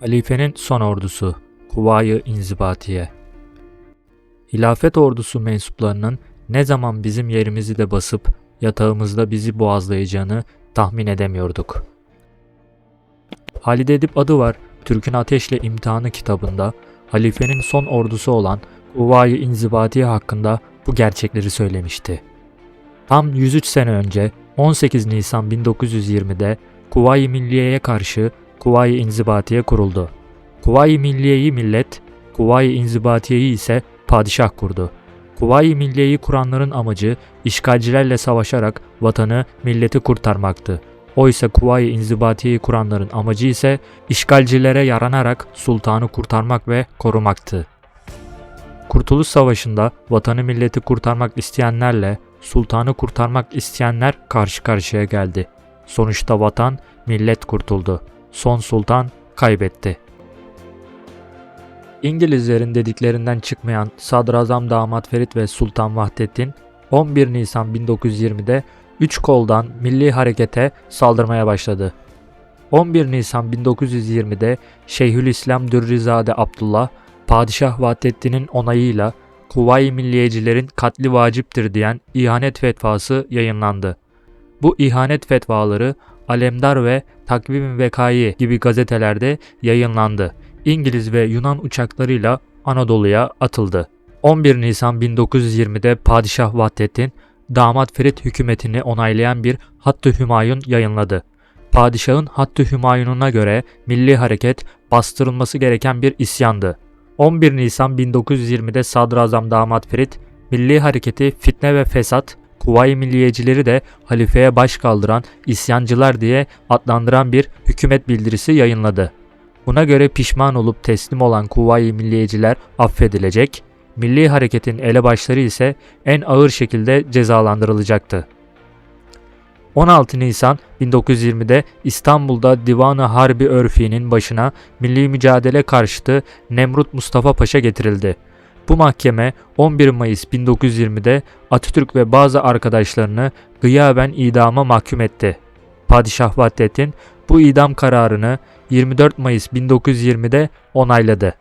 Halifenin son ordusu Kuvayi İnzibatiye Hilafet ordusu mensuplarının ne zaman bizim yerimizi de basıp yatağımızda bizi boğazlayacağını tahmin edemiyorduk. Halide Edip adı var Türk'ün Ateşle İmtihanı kitabında halifenin son ordusu olan Kuvayi İnzibatiye hakkında bu gerçekleri söylemişti. Tam 103 sene önce 18 Nisan 1920'de Kuvayi Milliye'ye karşı Kuvayi İnzibatiye kuruldu. Kuvayi Milliye'yi millet, Kuvayi İnzibatiye'yi ise padişah kurdu. Kuvayi Milliye'yi kuranların amacı işgalcilerle savaşarak vatanı, milleti kurtarmaktı. Oysa Kuvayi İnzibatiye'yi kuranların amacı ise işgalcilere yaranarak sultanı kurtarmak ve korumaktı. Kurtuluş Savaşı'nda vatanı milleti kurtarmak isteyenlerle sultanı kurtarmak isteyenler karşı karşıya geldi. Sonuçta vatan, millet kurtuldu. Son sultan kaybetti. İngilizlerin dediklerinden çıkmayan Sadrazam Damat Ferit ve Sultan Vahdettin 11 Nisan 1920'de 3 koldan milli harekete saldırmaya başladı. 11 Nisan 1920'de Şeyhülislam Dürrizade Abdullah, Padişah Vahdettin'in onayıyla Kuvayi Milliyecilerin katli vaciptir diyen ihanet fetvası yayınlandı. Bu ihanet fetvaları Alemdar ve Takvim Vekayi gibi gazetelerde yayınlandı. İngiliz ve Yunan uçaklarıyla Anadolu'ya atıldı. 11 Nisan 1920'de Padişah Vahdettin, Damat Ferit hükümetini onaylayan bir Hattı Hümayun yayınladı. Padişahın Hattı Hümayun'una göre milli hareket bastırılması gereken bir isyandı. 11 Nisan 1920'de Sadrazam Damat Ferit, milli hareketi fitne ve fesat, Kuvayi Milliyecileri de halifeye baş kaldıran isyancılar diye adlandıran bir hükümet bildirisi yayınladı. Buna göre pişman olup teslim olan Kuvayi Milliyeciler affedilecek, milli hareketin elebaşları ise en ağır şekilde cezalandırılacaktı. 16 Nisan 1920'de İstanbul'da Divanı Harbi Örfi'nin başına milli mücadele karşıtı Nemrut Mustafa Paşa getirildi. Bu mahkeme 11 Mayıs 1920'de Atatürk ve bazı arkadaşlarını gıyaben idama mahkum etti. Padişah Vahdettin bu idam kararını 24 Mayıs 1920'de onayladı.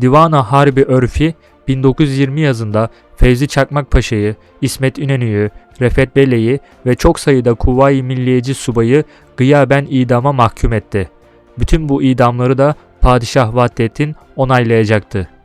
Divan-ı Harbi Örfi 1920 yazında Fevzi Çakmak Paşa'yı, İsmet İnönü'yü, Refet Bey'leyi ve çok sayıda Kuvayi Milliyeci subayı gıyaben idama mahkum etti. Bütün bu idamları da Padişah Vahdettin onaylayacaktı.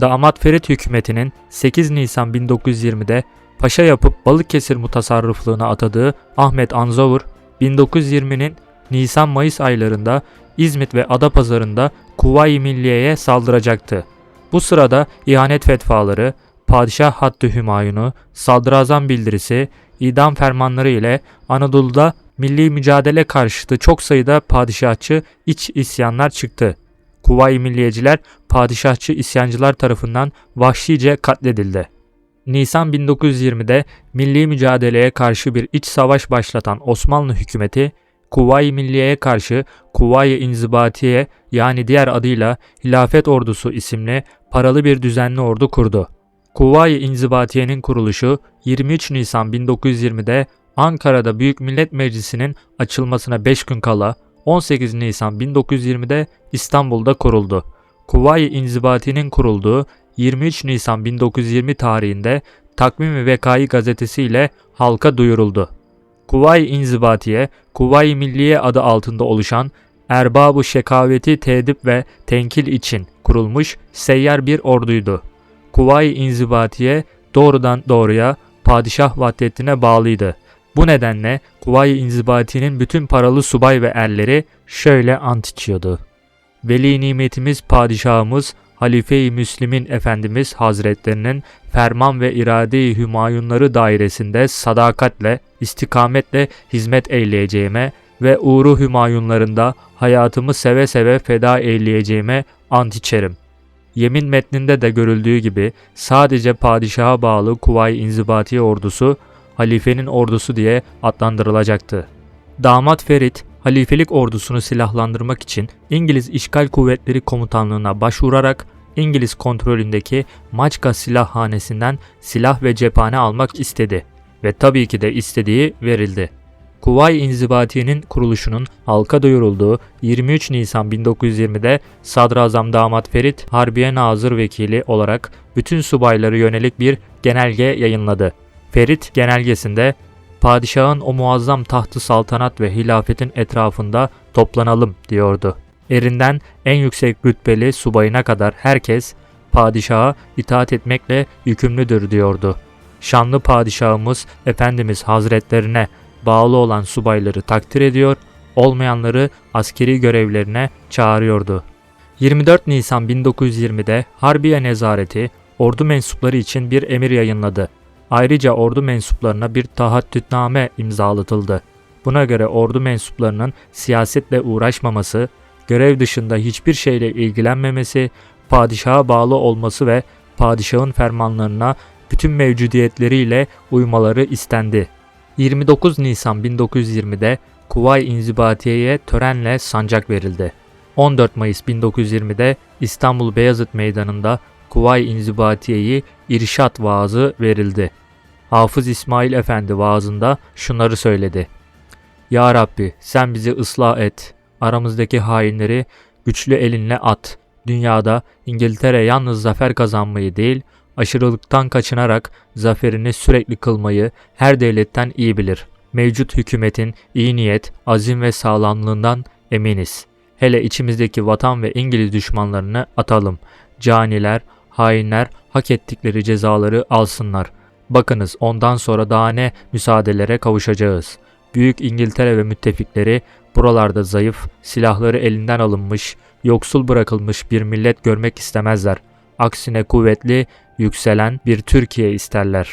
Damat Ferit hükümetinin 8 Nisan 1920'de paşa yapıp Balıkesir mutasarrıflığına atadığı Ahmet Anzavur, 1920'nin Nisan-Mayıs aylarında İzmit ve Adapazarı'nda Kuvayi Milliye'ye saldıracaktı. Bu sırada ihanet fetvaları, Padişah Hattı Hümayunu, Sadrazam bildirisi, idam fermanları ile Anadolu'da milli mücadele karşıtı çok sayıda padişahçı iç isyanlar çıktı. Kuvayi Milliyeciler padişahçı isyancılar tarafından vahşice katledildi. Nisan 1920'de milli mücadeleye karşı bir iç savaş başlatan Osmanlı hükümeti Kuvayi Milliye'ye karşı Kuvayi İnzibatiye yani diğer adıyla Hilafet Ordusu isimli paralı bir düzenli ordu kurdu. Kuvayi İnzibatiye'nin kuruluşu 23 Nisan 1920'de Ankara'da Büyük Millet Meclisi'nin açılmasına 5 gün kala 18 Nisan 1920'de İstanbul'da kuruldu. Kuvayi İnzibati'nin kurulduğu 23 Nisan 1920 tarihinde Takvim-i Vekai gazetesi ile halka duyuruldu. Kuvayi İnzibatiye, Kuvayi Milliye adı altında oluşan Erbab-ı Şekaveti Tedip ve Tenkil için kurulmuş seyyar bir orduydu. Kuvayi İnzibatiye doğrudan doğruya Padişah Vahdettin'e bağlıydı. Bu nedenle Kuvayi İnzibati'nin bütün paralı subay ve erleri şöyle ant içiyordu. Veli nimetimiz padişahımız Halife-i Müslim'in Efendimiz Hazretlerinin ferman ve irade-i hümayunları dairesinde sadakatle, istikametle hizmet eyleyeceğime ve uğru hümayunlarında hayatımı seve seve feda eyleyeceğime ant içerim. Yemin metninde de görüldüğü gibi sadece padişaha bağlı Kuvayi İnzibati ordusu halifenin ordusu diye adlandırılacaktı. Damat Ferit, halifelik ordusunu silahlandırmak için İngiliz İşgal Kuvvetleri Komutanlığı'na başvurarak İngiliz kontrolündeki Maçka silahhanesinden silah ve cephane almak istedi ve tabii ki de istediği verildi. Kuvay İnzibati'nin kuruluşunun halka duyurulduğu 23 Nisan 1920'de Sadrazam Damat Ferit Harbiye Nazır Vekili olarak bütün subayları yönelik bir genelge yayınladı. Ferit genelgesinde padişahın o muazzam tahtı saltanat ve hilafetin etrafında toplanalım diyordu. Erinden en yüksek rütbeli subayına kadar herkes padişaha itaat etmekle yükümlüdür diyordu. Şanlı padişahımız Efendimiz Hazretlerine bağlı olan subayları takdir ediyor, olmayanları askeri görevlerine çağırıyordu. 24 Nisan 1920'de Harbiye Nezareti ordu mensupları için bir emir yayınladı. Ayrıca ordu mensuplarına bir tahaddütname imzalatıldı. Buna göre ordu mensuplarının siyasetle uğraşmaması, görev dışında hiçbir şeyle ilgilenmemesi, padişaha bağlı olması ve padişahın fermanlarına bütün mevcudiyetleriyle uymaları istendi. 29 Nisan 1920'de Kuvay İnzibatiye'ye törenle sancak verildi. 14 Mayıs 1920'de İstanbul Beyazıt Meydanı'nda Kuvay İnzibatiye'yi irşat vaazı verildi. Hafız İsmail Efendi vaazında şunları söyledi. Ya Rabbi sen bizi ıslah et. Aramızdaki hainleri güçlü elinle at. Dünyada İngiltere yalnız zafer kazanmayı değil, aşırılıktan kaçınarak zaferini sürekli kılmayı her devletten iyi bilir. Mevcut hükümetin iyi niyet, azim ve sağlamlığından eminiz. Hele içimizdeki vatan ve İngiliz düşmanlarını atalım. Caniler, hainler hak ettikleri cezaları alsınlar. Bakınız ondan sonra daha ne müsaadelere kavuşacağız. Büyük İngiltere ve müttefikleri buralarda zayıf, silahları elinden alınmış, yoksul bırakılmış bir millet görmek istemezler. Aksine kuvvetli, yükselen bir Türkiye isterler.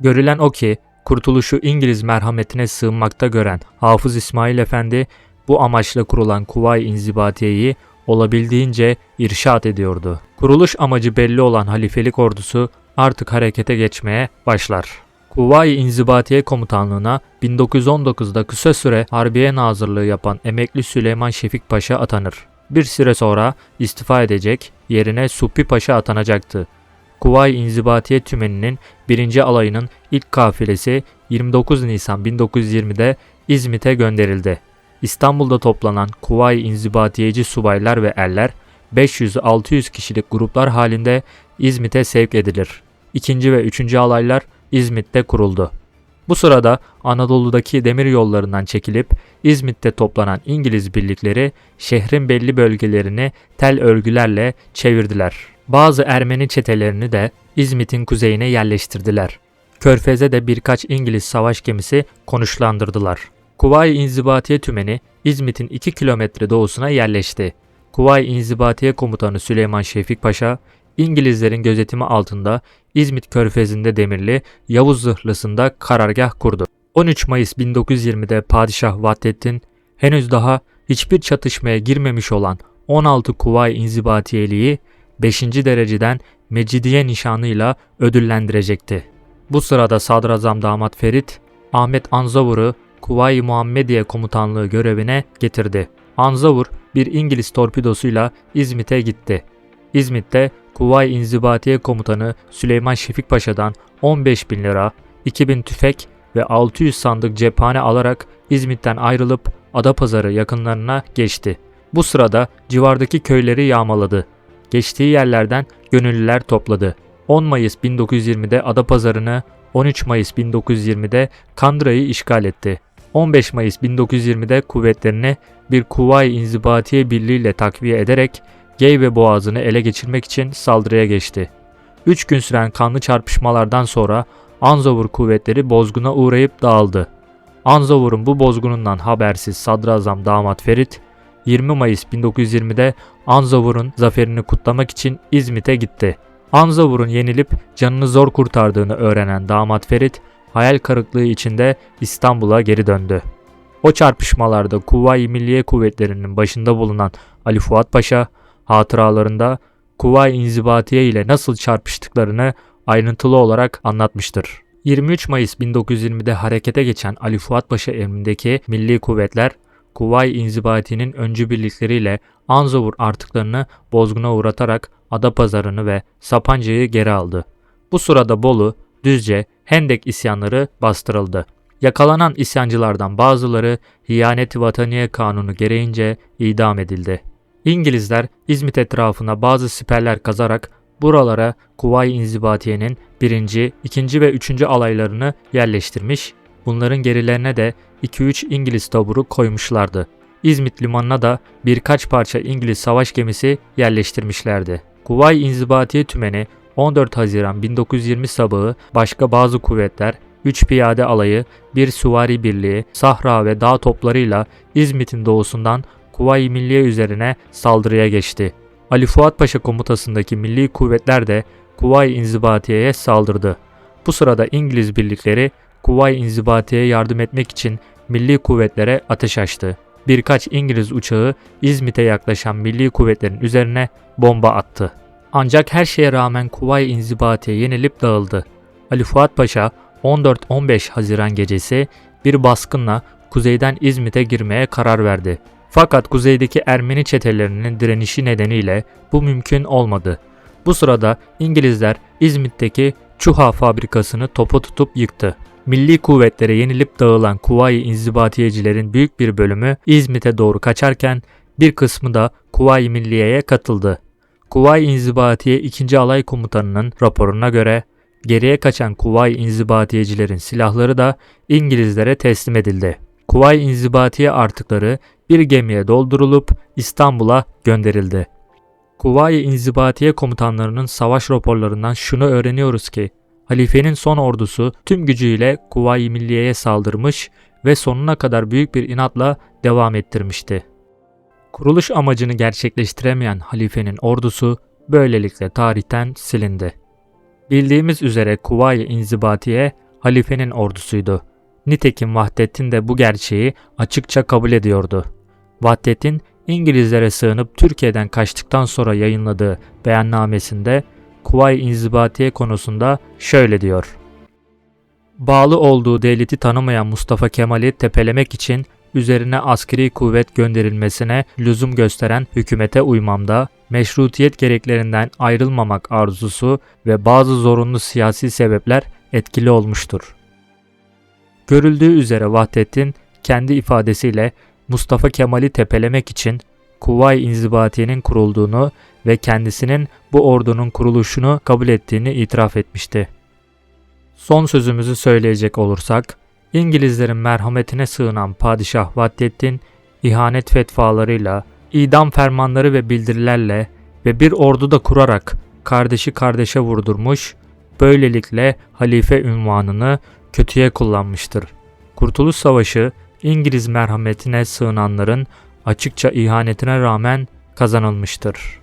Görülen o ki, kurtuluşu İngiliz merhametine sığınmakta gören Hafız İsmail Efendi, bu amaçla kurulan Kuvay İnzibatiye'yi olabildiğince irşat ediyordu. Kuruluş amacı belli olan halifelik ordusu artık harekete geçmeye başlar. Kuvayi İnzibatiye Komutanlığı'na 1919'da kısa süre Harbiye Nazırlığı yapan emekli Süleyman Şefik Paşa atanır. Bir süre sonra istifa edecek, yerine Suppi Paşa atanacaktı. Kuvayi İnzibatiye Tümeni'nin 1. alayının ilk kafilesi 29 Nisan 1920'de İzmit'e gönderildi. İstanbul'da toplanan Kuvayi İnzibatiyeci subaylar ve erler 500-600 kişilik gruplar halinde İzmit'e sevk edilir. İkinci ve üçüncü alaylar İzmit'te kuruldu. Bu sırada Anadolu'daki demir yollarından çekilip İzmit'te toplanan İngiliz birlikleri şehrin belli bölgelerini tel örgülerle çevirdiler. Bazı Ermeni çetelerini de İzmit'in kuzeyine yerleştirdiler. Körfez'e de birkaç İngiliz savaş gemisi konuşlandırdılar. Kuvayi İnzibatiye Tümeni İzmit'in 2 kilometre doğusuna yerleşti. Kuvayi İnzibatiye Komutanı Süleyman Şefik Paşa, İngilizlerin gözetimi altında İzmit Körfezi'nde demirli Yavuz Zırhlısı'nda karargah kurdu. 13 Mayıs 1920'de Padişah Vahdettin henüz daha hiçbir çatışmaya girmemiş olan 16 Kuvayi İnzibatiyeliği 5. dereceden Mecidiye nişanıyla ödüllendirecekti. Bu sırada Sadrazam Damat Ferit, Ahmet Anzavur'u Kuvayi Muhammediye komutanlığı görevine getirdi. Anzavur bir İngiliz torpidosuyla İzmit'e gitti. İzmit'te Kuvay İnzibatiye Komutanı Süleyman Şefik Paşa'dan 15 bin lira, 2000 tüfek ve 600 sandık cephane alarak İzmit'ten ayrılıp Adapazarı yakınlarına geçti. Bu sırada civardaki köyleri yağmaladı. Geçtiği yerlerden gönüllüler topladı. 10 Mayıs 1920'de Adapazarı'nı, 13 Mayıs 1920'de Kandıra'yı işgal etti. 15 Mayıs 1920'de kuvvetlerini bir Kuvayi İnzibatiye Birliği ile takviye ederek Geyve Boğazı'nı ele geçirmek için saldırıya geçti. 3 gün süren kanlı çarpışmalardan sonra Anzavur kuvvetleri bozguna uğrayıp dağıldı. Anzavur'un bu bozgunundan habersiz Sadrazam Damat Ferit, 20 Mayıs 1920'de Anzavur'un zaferini kutlamak için İzmit'e gitti. Anzavur'un yenilip canını zor kurtardığını öğrenen Damat Ferit, hayal kırıklığı içinde İstanbul'a geri döndü. O çarpışmalarda Kuvayi Milliye Kuvvetleri'nin başında bulunan Ali Fuat Paşa, hatıralarında Kuvayi İnzibatiye ile nasıl çarpıştıklarını ayrıntılı olarak anlatmıştır. 23 Mayıs 1920'de harekete geçen Ali Fuat Paşa emrindeki milli kuvvetler, Kuvayi İnzibati'nin öncü birlikleriyle Anzavur artıklarını bozguna uğratarak Adapazarı'nı ve Sapanca'yı geri aldı. Bu sırada Bolu, Düzce, Hendek isyanları bastırıldı. Yakalanan isyancılardan bazıları Hiyanet-i Vataniye Kanunu gereğince idam edildi. İngilizler İzmit etrafına bazı siperler kazarak buralara Kuvayi İnzibatiye'nin 1. 2. ve 3. alaylarını yerleştirmiş, bunların gerilerine de 2-3 İngiliz taburu koymuşlardı. İzmit limanına da birkaç parça İngiliz savaş gemisi yerleştirmişlerdi. Kuvayi İnzibatiye Tümeni 14 Haziran 1920 sabahı başka bazı kuvvetler 3 piyade alayı, bir süvari birliği, sahra ve dağ toplarıyla İzmit'in doğusundan Kuvayi Milliye üzerine saldırıya geçti. Ali Fuat Paşa komutasındaki milli kuvvetler de Kuvayi İnzibatiye'ye saldırdı. Bu sırada İngiliz birlikleri Kuvayi İnzibatiye'ye yardım etmek için milli kuvvetlere ateş açtı. Birkaç İngiliz uçağı İzmit'e yaklaşan milli kuvvetlerin üzerine bomba attı. Ancak her şeye rağmen Kuvayi İnzibatiye yenilip dağıldı. Ali Fuat Paşa 14-15 Haziran gecesi bir baskınla kuzeyden İzmit'e girmeye karar verdi. Fakat kuzeydeki Ermeni çetelerinin direnişi nedeniyle bu mümkün olmadı. Bu sırada İngilizler İzmit'teki Çuha fabrikasını topa tutup yıktı. Milli kuvvetlere yenilip dağılan Kuvayi İnzibatiyecilerin büyük bir bölümü İzmit'e doğru kaçarken bir kısmı da Kuvayi Milliye'ye katıldı. Kuvayi İnzibatiye 2. Alay Komutanı'nın raporuna göre geriye kaçan Kuvayi İnzibatiyecilerin silahları da İngilizlere teslim edildi. Kuvayi İnzibatiye artıkları bir gemiye doldurulup İstanbul'a gönderildi. Kuvayi İnzibatiye komutanlarının savaş raporlarından şunu öğreniyoruz ki halifenin son ordusu tüm gücüyle Kuvayi Milliye'ye saldırmış ve sonuna kadar büyük bir inatla devam ettirmişti. Kuruluş amacını gerçekleştiremeyen halifenin ordusu böylelikle tarihten silindi. Bildiğimiz üzere Kuvayi İnzibatiye halifenin ordusuydu. Nitekim Vahdettin de bu gerçeği açıkça kabul ediyordu. Vahdettin İngilizlere sığınıp Türkiye'den kaçtıktan sonra yayınladığı beyannamesinde Kuvayi İnzibatiye konusunda şöyle diyor. Bağlı olduğu devleti tanımayan Mustafa Kemal'i tepelemek için üzerine askeri kuvvet gönderilmesine lüzum gösteren hükümete uymamda, meşrutiyet gereklerinden ayrılmamak arzusu ve bazı zorunlu siyasi sebepler etkili olmuştur. Görüldüğü üzere Vahdettin kendi ifadesiyle Mustafa Kemal'i tepelemek için Kuvayi İnzibatiye'nin kurulduğunu ve kendisinin bu ordunun kuruluşunu kabul ettiğini itiraf etmişti. Son sözümüzü söyleyecek olursak, İngilizlerin merhametine sığınan Padişah Vahdettin, ihanet fetvalarıyla, idam fermanları ve bildirilerle ve bir ordu da kurarak kardeşi kardeşe vurdurmuş, böylelikle halife ünvanını kötüye kullanmıştır. Kurtuluş Savaşı, İngiliz merhametine sığınanların açıkça ihanetine rağmen kazanılmıştır.